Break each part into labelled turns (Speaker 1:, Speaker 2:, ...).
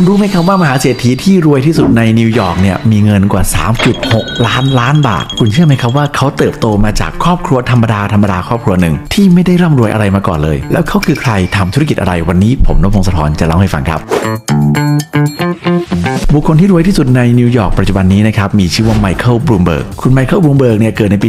Speaker 1: คุณรู้ไหมครับว่ามหาเศรษฐีที่รวยที่สุดในนิวยอร์กเนี่ยมีเงินกว่า 3.6 ล้านล้านบาท คุณเชื่อไหมครับว่าเขาเติบโตมาจากครอบครัวธรรมดาธรรมดาครอบครัวหนึ่ง ที่ไม่ได้ร่ำรวยอะไรมาก่อนเลย แล้วเขาคือใครทำธุรกิจอะไรวันนี้ผมนพพงศธรจะเล่าให้ฟังครับ บุคคลที่รวยที่สุดในนิวยอร์กปัจจุบันนี้นะครับมีชื่อว่าไมเคิลบลูมเบิร์กคุณไมเคิลบลูมเบิร์กเนี่ยเกิดในปี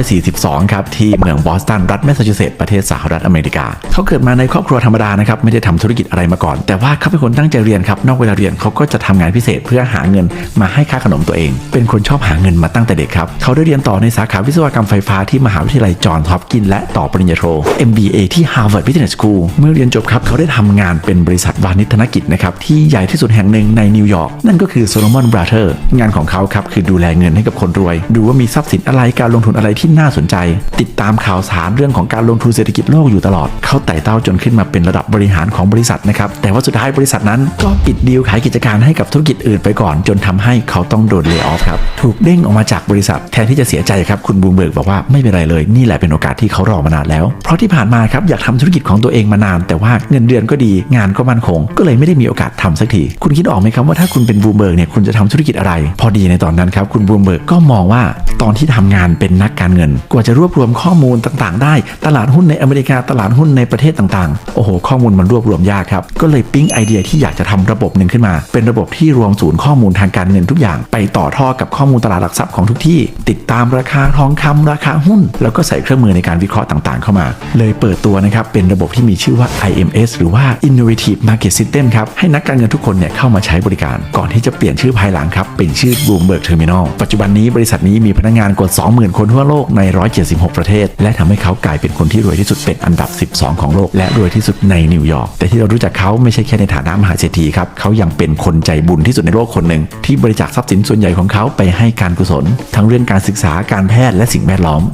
Speaker 1: 1942 ครับ ที่เมืองบอสตันรัฐแมสซาชูเซตส์ประเทศสหรัฐอเมริกา เขาเกิดมาในครอบครัวธรรมดานะครับไม่ได้ทำธุรกิจอะไรมาก่อน แต่ว่าเขาเป็นคนตั้งใจเรียนครับนอกเวลาเรียนเขาก็จะทำงานพิเศษเพื่อหาเงินมาให้ค่าขนมตัวเอง เป็นคนชอบหาเงินมาตั้งแต่เด็กครับเขาได้เรียนต่อในสาขาวิศวกรรมไฟฟ้าที่มหาวิทยาลัยจอห์นฮอปกิน และต่อปริญญาโท MBA ที่ Harvard Business School เมื่อเรียนจบครับเขาได้ทำงานเป็นบริษัทวานิธนกิจนะครับที่ใหญ่ที่สุดแห่งหนึ่งในนิวยอร์กนั่นก็คือ Solomon Brothers งานของเขาครับคือดูแลเงินให้กับคนรวย ดูว่ามีทรัพย์สินอะไรการลงทุนอะไรที่น่าสนใจ ติดตามข่าวสารเรื่องของการลงทุนเศรษฐกิจโลกอยู่ตลอด เขาไต่เต้าจนขึ้นมาเป็นระดับบริหารของบริษัทนะครับแต่ว่าสุดท้ายบริษัทนั้นก็ปิดดีลขายกิจการให้กับธุรกิจอื่นไปก่อน จนทำให้เขาต้องโดนเลิกออฟครับถูกเด้งออกมาจากบริษัทแทนที่จะเสียใจครับคุณบูมเบิร์กบอกว่าไม่เป็นไรเลยนี่แหละเป็นโอกาสที่เขารอมานานแล้ว เพราะที่ผ่านมาครับอยากทำธุรกิจของตัวเองมานาน แต่ว่าเงินเดือนก็ดีงานก็มั่นคง ก็เลยไม่ได้มีโอกาสทำสักทีคุณคิดออกไหมครับว่าถ้าคุุณเป็นบูมเบิร์กเนี่ยคุณจะทำธุรกิจอะไร พอดีในตอนนั้นครับคุณบูมเบิร์กก็มองว่าตอนที่ทำงานเป็นนักการเงิน กว่าจะรวบรวมข้อมูลต่างๆ ได้ ตลาดหุ้นในอเมริกาตลาดหุ้นในประเทศต่างๆ โอ้โห ข้อมูลมันรวบรวมยากครับ ก็เลยปิ๊งไอเดียที่อยากจะทำระบบหนึ่งขึ้นมา เป็นระบบที่รวมศูนย์ข้อมูลทางการเงินทุกอย่าง ไปต่อท่อกับข้อมูลตลาดหลักทรัพย์ของทุกที่ ติดตามราคาทองคำราคาหุ้น แล้วก็ใส่เครื่องมือในการวิเคราะห์ต่างๆ เข้ามา เลยเปิดตัวนะครับเป็นระบบที่มีชื่อว่า IMS หรือว่า Innovative Market System ครับให้นักการเงินทุกคนเนี่ยเข้ามาใช้บริการก่อนที่จะเปลี่ยนชื่อภายหลังครับ เป็นชื่อ Bloomberg Terminal ปัจจุบันนี้บริษัทนี้มีพนักงานกว่า20,000 คนทั่วโลกใน 176 ประเทศ และทำให้เขากลายเป็นคนที่รวยที่สุดเป็นอันดับ 12 ของโลก และรวยที่สุดในนิวยอร์กแต่ที่เรารู้จักเขาไม่ใช่แค่ในฐานะมหาเศรษฐีครับเขายังเป็นคนใจบุญที่สุดในโลกคนหนึ่งที่บริจาคทรัพย์สินส่วนใหญ่ของเขาไปให้การกุศล ทั้งเรื่องการศึกษาการแพทย์และสิ่งแวดล้อม